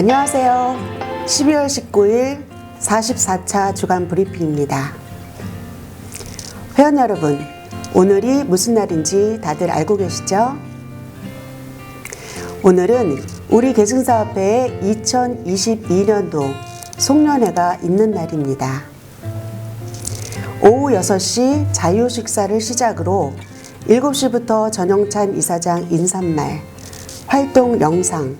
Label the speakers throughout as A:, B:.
A: 안녕하세요. 12월 19일 44차 주간 브리핑입니다. 회원 여러분, 오늘이 무슨 날인지 다들 알고 계시죠? 오늘은 우리 계승사업회의 2022년도 송년회가 있는 날입니다. 오후 6시 자유 식사를 시작으로 7시부터 전영찬 이사장 인사말, 활동 영상,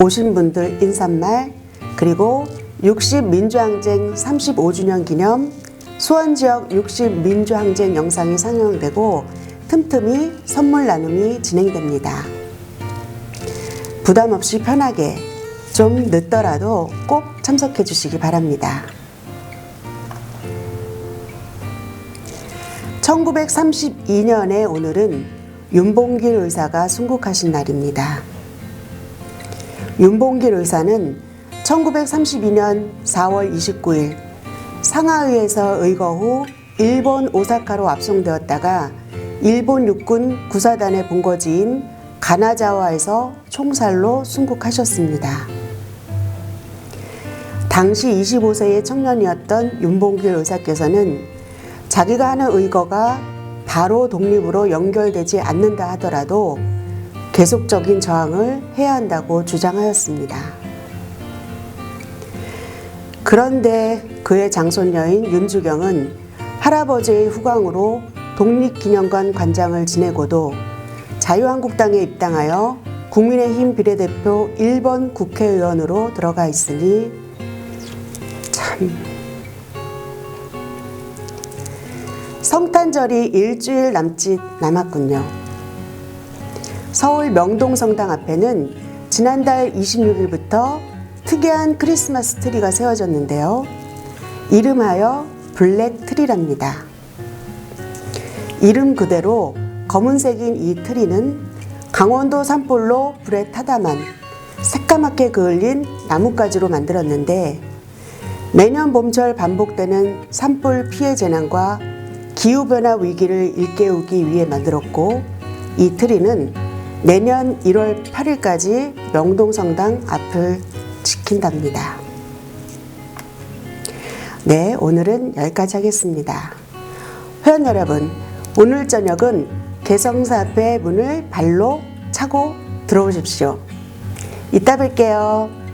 A: 오신 분들 인사말, 그리고 60 민주항쟁 35주년 기념 수원 지역 60 민주항쟁 영상이 상영되고 틈틈이 선물 나눔이 진행됩니다. 부담 없이 편하게 좀 늦더라도 꼭 참석해 주시기 바랍니다. 1932년의 오늘은 윤봉길 의사가 순국하신 날입니다. 윤봉길 의사는 1932년 4월 29일 상하이에서 의거 후 일본 오사카로 압송되었다가 일본 육군 구사단의 본거지인 가나자와에서 총살로 순국하셨습니다. 당시 25세의 청년이었던 윤봉길 의사께서는 자기가 하는 의거가 바로 독립으로 연결되지 않는다 하더라도 계속적인 저항을 해야 한다고 주장하였습니다. 그런데 그의 장손녀인 윤주경은 할아버지의 후광으로 독립기념관 관장을 지내고도 자유한국당에 입당하여 국민의힘 비례대표 1번 국회의원으로 들어가 있으니 참 성탄절이 일주일 남짓 남았군요. 서울 명동성당 앞에는 지난달 26일부터 특이한 크리스마스 트리가 세워졌는데요. 이름하여 블랙 트리랍니다. 이름 그대로 검은색인 이 트리는 강원도 산불로 불에 타다만 새까맣게 그을린 나뭇가지로 만들었는데 매년 봄철 반복되는 산불 피해 재난과 기후변화 위기를 일깨우기 위해 만들었고 이 트리는 내년 1월 8일까지 명동성당 앞을 지킨답니다. 네, 오늘은 여기까지 하겠습니다. 회원 여러분, 오늘 저녁은 개성사업회 문을 발로 차고 들어오십시오. 이따 뵐게요.